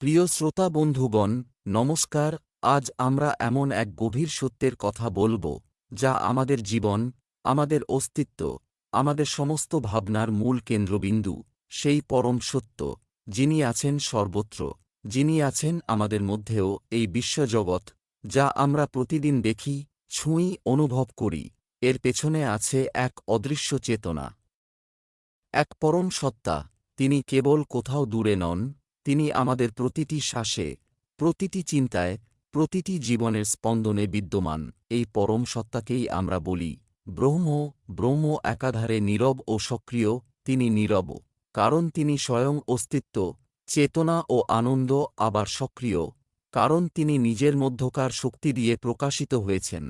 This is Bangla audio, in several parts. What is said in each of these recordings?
প্রিয় শ্রোতা বন্ধুগণ, নমস্কার, আজ আমরা এমন এক গভীর সত্যের কথা বলব, যা আমাদের জীবন, আমাদের অস্তিত্ব, আমাদের সমস্ত ভাবনার মূল কেন্দ্রবিন্দু, সেই পরম সত্য, যিনি আছেন সর্বত্র, যিনি আছেন আমাদের মধ্যেও এই বিশ্বজগৎ, যা আমরা প্রতিদিন দেখি, ছুঁই, অনুভব করি, এর পেছনে আছে এক অদৃশ্য চেতনা। এক পরম সত্তা, তিনি কেবল কোথাও দূরে নন তিনি আমাদের প্রতিটি শ্বাসে, প্রতিটি চিন্তায়, প্রতিটি জীবনের স্পন্দনে বিদ্যমান। এই পরম সত্তাকেই আমরা বলি, ব্রহ্ম ব্রহ্ম একাধারে নীরব ও সক্রিয়, তিনি নীরব, কারণ তিনি স্বয়ং অস্তিত্ব, চেতনা ও আনন্দ আবার সক্রিয়, কারণ তিনি নিজের মধ্যকার শক্তি দিয়ে প্রকাশিত হয়েছেন।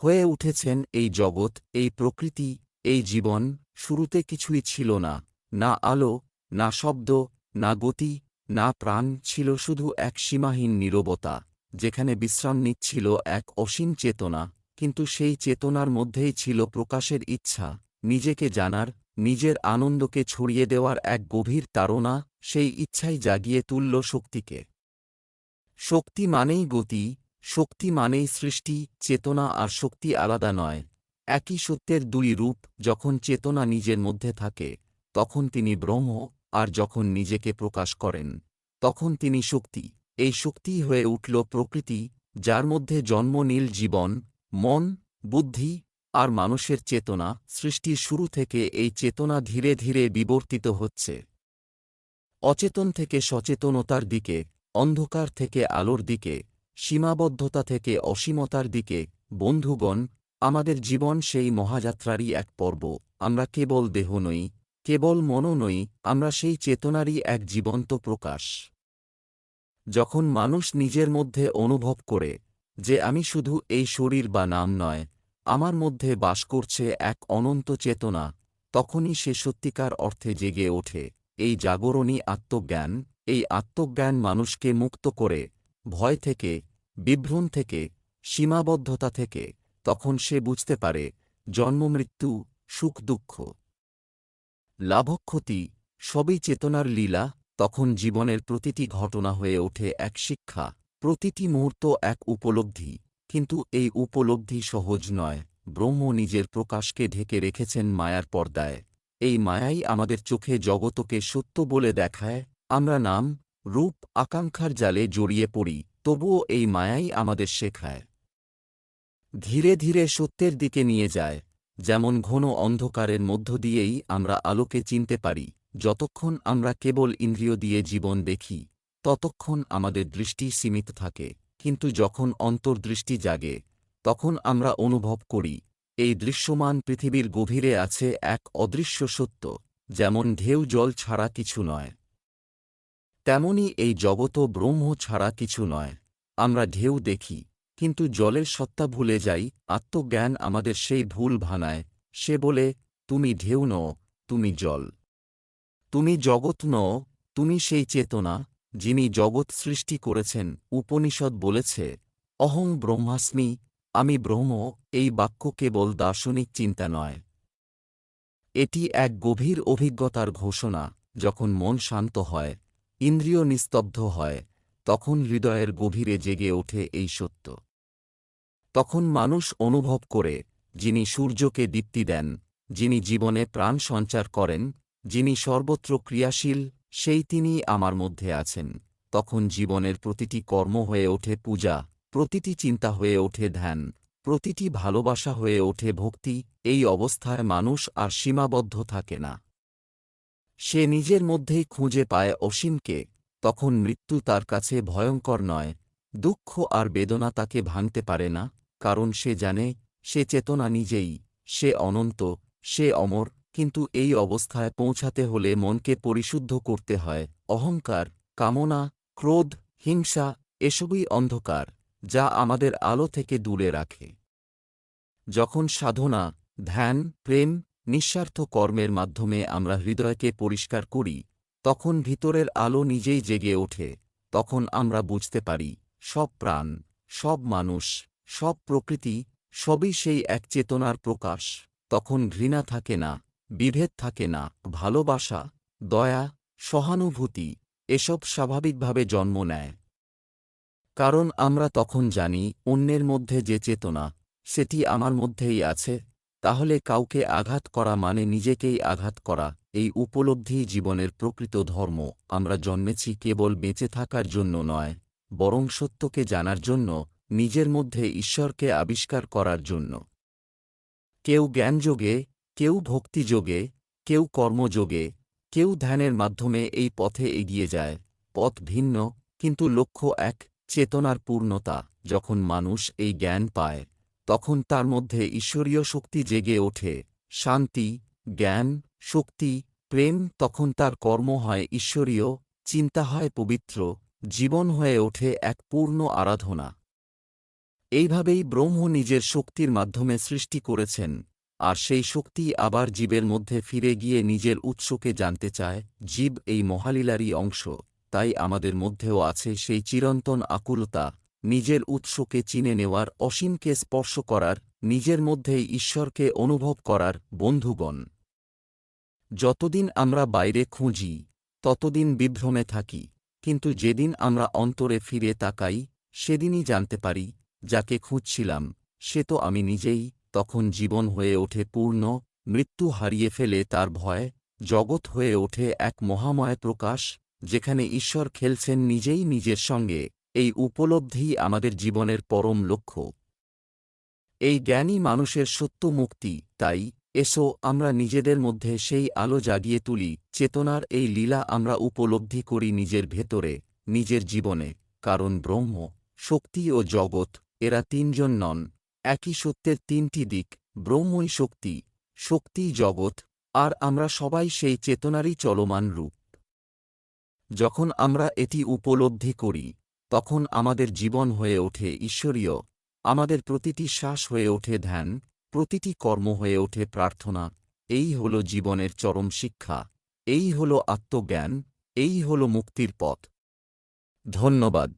হয়ে উঠেছেন এই জগৎ, এই প্রকৃতি, এই জীবন, শুরুতে কিছুই ছিল না না আলো, না শব্দ না গতি, না প্রাণ ছিল শুধু এক সীমাহীন নীরবতা, যেখানে বিশ্রাম নিচ্ছিল এক অসীম চেতনা, কিন্তু সেই চেতনার মধ্যেই ছিল প্রকাশের ইচ্ছা, নিজেকে জানার, নিজের আনন্দকে ছড়িয়ে দেওয়ার এক গভীর তাড়না, সেই ইচ্ছাই জাগিয়ে তুলল শক্তিকে। শক্তি মানেই গতি, শক্তি মানেই সৃষ্টি, চেতনা আর শক্তি আলাদা নয়, একই সত্যের দুই রূপ, যখন চেতনা নিজের মধ্যে থাকে, তখন তিনি ব্রহ্ম আর যখন নিজেকে প্রকাশ করেন, তখন তিনি শক্তি। এই শক্তিই হয়ে উঠল প্রকৃতি, যার মধ্যে জন্ম নীল জীবন, মন, বুদ্ধি আর মানুষের চেতনা সৃষ্টির শুরু থেকে এই চেতনা ধীরে ধীরে বিবর্তিত হচ্ছে। অচেতন থেকে সচেতনতার দিকে, অন্ধকার থেকে আলোর দিকে, সীমাবদ্ধতা থেকে অসীমতার দিকে, বন্ধুগণ, আমাদের জীবন সেই মহাযাত্রারই এক পর্ব। আমরা কেবল দেহ নই কেবল মনও নই, আমরা সেই চেতনারই এক জীবন্ত প্রকাশ। যখন মানুষ নিজের মধ্যে অনুভব করে যে আমি শুধু এই শরীর বা নাম নয়, আমার মধ্যে বাস করছে এক অনন্ত চেতনা, তখনই সে সত্যিকার অর্থে জেগে ওঠে, এই জাগরণী আত্মজ্ঞান, এই আত্মজ্ঞান মানুষকে মুক্ত করে, ভয় থেকে, বিভ্রম থেকে, সীমাবদ্ধতা থেকে, তখন সে বুঝতে পারে জন্মমৃত্যু সুখ দুঃখ। লাভক্ষতি, সবই চেতনার লীলা, তখন জীবনের প্রতিটি ঘটনা হয়ে ওঠে এক শিক্ষা, প্রতিটি মুহূর্ত এক উপলব্ধি, কিন্তু এই উপলব্ধি সহজ নয়, ব্রহ্ম নিজের প্রকাশকে ঢেকে রেখেছেন মায়ার পর্দায়। এই মায়াই আমাদের চোখে জগতকে সত্য বলে দেখায়, আমরা নাম, রূপ, আকাঙ্ক্ষার জালে জড়িয়ে পড়ি, তবুও এই মায়াই আমাদের শেখায়। ধীরে ধীরে সত্যের দিকে নিয়ে যায় যেমন ঘন অন্ধকারের মধ্য দিয়েই আমরা আলোকে চিনতে পারি, যতক্ষণ আমরা কেবল ইন্দ্রিয় দিয়ে জীবন দেখি, ততক্ষণ আমাদের দৃষ্টি সীমিত থাকে। কিন্তু যখন অন্তর্দৃষ্টি জাগে, তখন আমরা অনুভব করি, এই দৃশ্যমান পৃথিবীর গভীরে আছে এক অদৃশ্য সত্য, যেমন ঢেউ জল ছাড়া কিছু নয়। তেমনি এই জগত ব্রহ্ম ছাড়া কিছু নয়। আমরা ঢেউ দেখি কিন্তু জলের সত্তা ভুলে যাই, আত্মজ্ঞান আমাদের সেই ভুল ভানায়। সে বলে, তুমি ঢেউ নও, তুমি জল। তুমি জগৎ নও, তুমি সেই চেতনা, যিনি জগৎ সৃষ্টি করেছেন, উপনিষদ বলেছে। অহং ব্রহ্মাস্মি, আমি ব্রহ্ম, এই বাক্য কেবল দার্শনিক চিন্তা নয়। এটি এক গভীর অভিজ্ঞতার ঘোষণা, যখন মন শান্ত হয়, ইন্দ্রিয় নিস্তব্ধ হয় তখন হৃদয়ের গভীরে জেগে ওঠে এই সত্য। তখন মানুষ অনুভব করে, যিনি সূর্যকে দীপ্তি দেন, যিনি জীবনে প্রাণ সঞ্চার করেন, যিনি সর্বত্র ক্রিয়াশীল, সেই তিনি আমার মধ্যে আছেন। তখন জীবনের প্রতিটি কর্ম হয়ে ওঠে পূজা, প্রতিটি চিন্তা হয়ে ওঠে ধ্যান, প্রতিটি ভালোবাসা হয়ে ওঠে ভক্তি, এই অবস্থায় মানুষ আর সীমাবদ্ধ থাকে না। সে নিজের মধ্যেই খুঁজে পায় অসীমকে তখন মৃত্যু তার কাছে ভয়ঙ্কর নয়, দুঃখ আর বেদনা তাকে ভাঙতে পারে না, কারণ সে জানে, সে চেতনা নিজেই, সে অনন্ত, সে অমর, কিন্তু এই অবস্থায় পৌঁছাতে হলে মনকে পরিশুদ্ধ করতে হয়, অহংকার, কামনা, ক্রোধ, হিংসা, এসবই অন্ধকার, যা আমাদের আলো থেকে দূরে রাখে। যখন সাধনা, ধ্যান, প্রেম, নিঃস্বার্থ কর্মের মাধ্যমে আমরা হৃদয়কে পরিষ্কার করি তখন ভিতরের আলো নিজেই জেগে ওঠে। তখন আমরা বুঝতে পারি, সব প্রাণ, সব মানুষ, সব প্রকৃতি, সবই সেই এক চেতনার প্রকাশ। তখন ঘৃণা থাকে না, বিভেদ থাকে না, ভালোবাসা, দয়া, সহানুভূতি, এসব স্বাভাবিকভাবে জন্ম নেয়। কারণ আমরা তখন জানি, অন্যের মধ্যে যে চেতনা, সেটি আমার মধ্যেই আছে। তাহলে কাউকে আঘাত করা মানে নিজেকেই আঘাত করা। এই উপলব্ধি জীবনের প্রকৃত ধর্ম। আমরা জন্মেছি কেবল বেঁচে থাকার জন্য নয়, বরং সত্যকে জানার জন্য, নিজের মধ্যে ঈশ্বরকে আবিষ্কার করার জন্য। কেউ জ্ঞানযোগে, কেউ ভক্তিযোগে, কেউ কর্মযোগে, কেউ ধ্যানের মাধ্যমে এই পথে এগিয়ে যায়। পথ ভিন্ন, কিন্তু লক্ষ্য এক, চেতনার পূর্ণতা। যখন মানুষ এই জ্ঞান পায় তখন তার মধ্যে ঈশ্বরীয় শক্তি জেগে ওঠে, শান্তি, জ্ঞান, শক্তি, প্রেম, তখন তার কর্ম হয় ঈশ্বরীয়, চিন্তা হয় পবিত্র, জীবন হয়ে ওঠে এক পূর্ণ আরাধনা। এইভাবেই ব্রহ্ম নিজের শক্তির মাধ্যমে সৃষ্টি করেছেন, আর সেই শক্তি আবার জীবের মধ্যে ফিরে গিয়ে নিজের উৎসকে জানতে চায়, জীব এই মহালীলারই অংশ, তাই আমাদের মধ্যেও আছে সেই চিরন্তন আকুলতা। নিজের উৎসকে চিনে নেওয়ার, অসীমকে স্পর্শ করার, নিজের মধ্যেই ঈশ্বরকে অনুভব করার, বন্ধুগণ। যতদিন আমরা বাইরে খুঁজি, ততদিন বিভ্রমে থাকি, কিন্তু যেদিন আমরা অন্তরে ফিরে তাকাই, সেদিনই জানতে পারি, যাকে খুঁজছিলাম, সে তো আমি নিজেই, তখন জীবন হয়ে ওঠে পূর্ণ, মৃত্যু হারিয়ে ফেলে তার ভয়, জগৎ হয়ে ওঠে এক মহাময় প্রকাশ, যেখানে ঈশ্বর খেলছেন নিজেই নিজের সঙ্গে। এই উপলব্ধিই আমাদের জীবনের পরম লক্ষ্য। এই জ্ঞানী মানুষের সত্য মুক্তি, তাই এসো আমরা নিজেদের মধ্যে সেই আলো জাগিয়ে তুলি, চেতনার এই লীলা আমরা উপলব্ধি করি নিজের ভেতরে, নিজের জীবনে, কারণ ব্রহ্ম, শক্তি ও জগৎ, এরা তিনজন নন, একই সত্যের তিনটি দিক, ব্রহ্মই শক্তি, শক্তিই জগৎ, আর আমরা সবাই সেই চেতনারই চলমান রূপ। যখন আমরা এটি উপলব্ধি করি তখন আমাদের জীবন হয়ে ওঠে ঈশ্বরীয়, আমাদের প্রতিটি শ্বাস হয়ে ওঠে ধ্যান, প্রতিটি কর্ম হয়ে ওঠে প্রার্থনা, এই হল জীবনের চরম শিক্ষা, এই হল আত্মজ্ঞান, এই হল মুক্তির পথ। ধন্যবাদ।